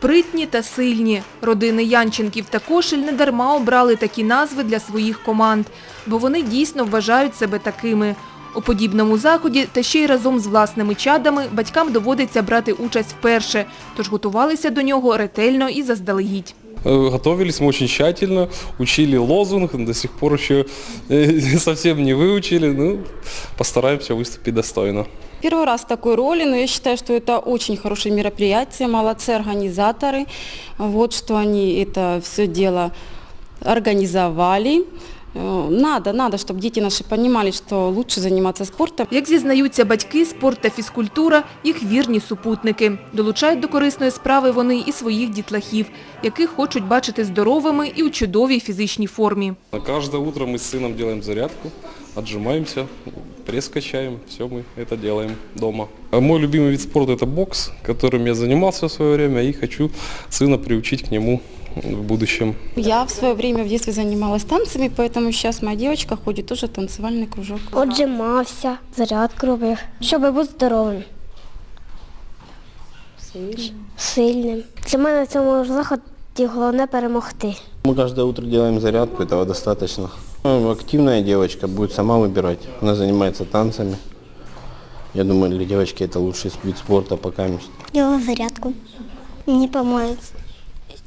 Спритні та сильні. Родини Янченків та Кошель недарма обрали такі назви для своїх команд, бо вони дійсно вважають себе такими. У подібному заході та ще й разом з власними чадами батькам доводиться брати участь вперше, тож готувалися до нього ретельно і заздалегідь. Э, Готовились мы очень тщательно, учили лозунг, до сих пор еще э, совсем не выучили, ну, постараемся выступить достойно. Первый раз в такой роли, но я считаю, что это очень хорошее мероприятие, молодцы организаторы, вот что они это все дело организовали. Э, Надо, надо, чтобы дети наши понимали, что лучше заниматься спортом. Як зізнаються батьки, спорт та фізкультура – їх вірні супутники. Долучають до корисної справи вони і своїх дітлахів, яких хочуть бачити здоровими і у чудовій фізичній формі. Каждое утро мы с сыном делаем зарядку, отжимаемся, пресс качаем, все мы это делаем дома. А мой любимый вид спорта это бокс, которым я занимался в свое время и хочу сына приучить к нему в будущем. Я в свое время в детстве занималась танцами, поэтому сейчас моя девочка ходит тоже в танцевальный кружок. Отжимався, зарядку робив, щоб бути здоровим. Сильним. Для мене в цьому заході головне перемогти. Мы каждое утро делаем зарядку, этого достаточно. Ну, Активная девочка будет сама выбирать. Она занимается танцами. Я думаю, для девочки это лучший вид спорта пока. Делаю зарядку. Мне поможет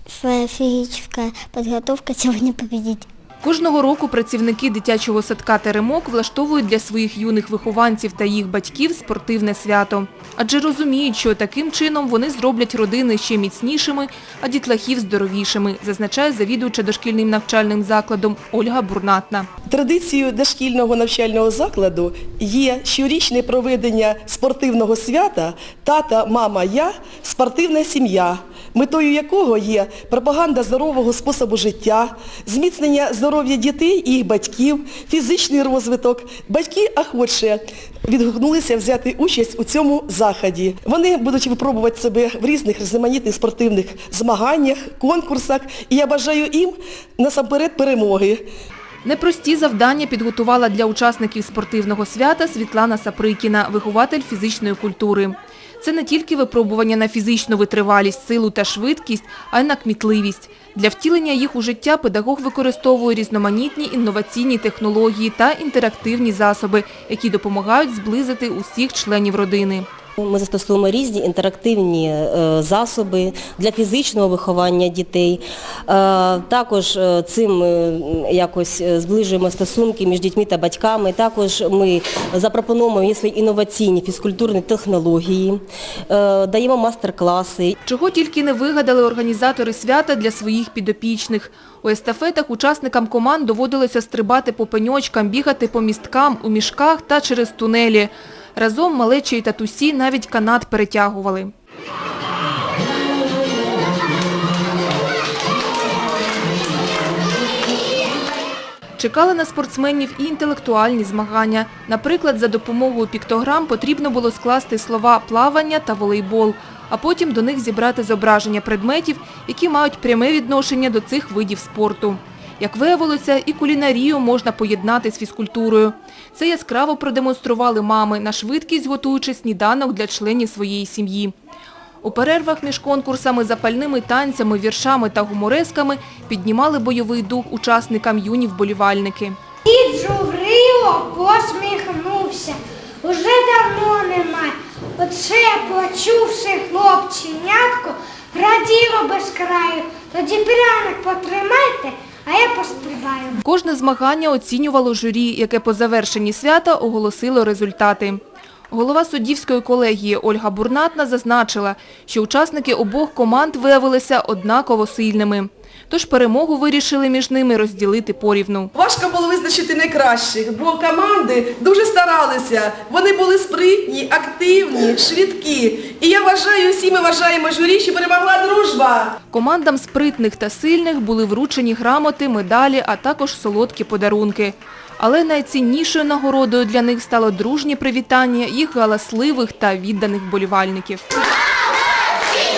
своя физическая подготовка сегодня победить. Кожного року працівники дитячого садка «Теремок» влаштовують для своїх юних вихованців та їх батьків спортивне свято. Адже розуміють, що таким чином вони зроблять родини ще міцнішими, а дітлахів здоровішими, зазначає завідувача дошкільним навчальним закладом Ольга Бурнатна. Традицією дошкільного навчального закладу є щорічне проведення спортивного свята Тата, мама, я спортивна сім'я, метою якого є пропаганда здорового способу життя, зміцнення здоров'я дітей і їх батьків, фізичний розвиток. Батьки охоче відгукнулися взяти участь у цьому заході. Вони будуть випробувати себе в різних різноманітних спортивних змаганнях, конкурсах, і я бажаю їм насамперед перемоги. Непрості завдання підготувала для учасників спортивного свята Світлана Саприкіна, вихователь фізичної культури. Це не тільки випробування на фізичну витривалість, силу та швидкість, а й на кмітливість. Для втілення їх у життя педагог використовує різноманітні інноваційні технології та інтерактивні засоби, які допомагають зблизити усіх членів родини. Ми застосовуємо різні інтерактивні е, засоби для фізичного виховання дітей. Е, Також е, цим якось зближуємо стосунки між дітьми та батьками. Також ми запропонуємо свої інноваційні фізкультурні технології, даємо мастер-класи. Чого тільки не вигадали організатори свята для своїх підопічних. У естафетах учасникам команд доводилося стрибати по пеньочкам, бігати по місткам, у мішках та через тунелі. Разом малечі і татусі навіть канат перетягували. Чекали на спортсменів і інтелектуальні змагання. Наприклад, за допомогою піктограм потрібно було скласти слова «плавання» та «волейбол», а потім до них зібрати зображення предметів, які мають пряме відношення до цих видів спорту. Як виявилося, і кулінарію можна поєднати з фізкультурою. Це яскраво продемонстрували мами, на швидкість готуючи сніданок для членів своєї сім'ї. У перервах між конкурсами, запальними танцями, віршами та гуморесками піднімали бойовий дух учасникам юні вболівальники. Дід Жуврило посміхнувся. Уже давно немає. Оце, почувши хлопченятко, раділо без краю. Тоді пряник потримайте, а я пострибаю. Кожне змагання оцінювало журі, яке по завершенні свята оголосило результати. Голова суддівської колегії Ольга Бурнатна зазначила, що учасники обох команд виявилися однаково сильними. Тож перемогу вирішили між ними розділити порівну. Важко було визначити найкращих, бо команди дуже старалися. Вони були спритні, активні, швидкі. І я вважаю, всі ми вважаємо журі, що перемогла дружба. Командам спритних та сильних були вручені грамоти, медалі, а також солодкі подарунки. Але найціннішою нагородою для них стало дружнє привітання їх галасливих та відданих болівальників.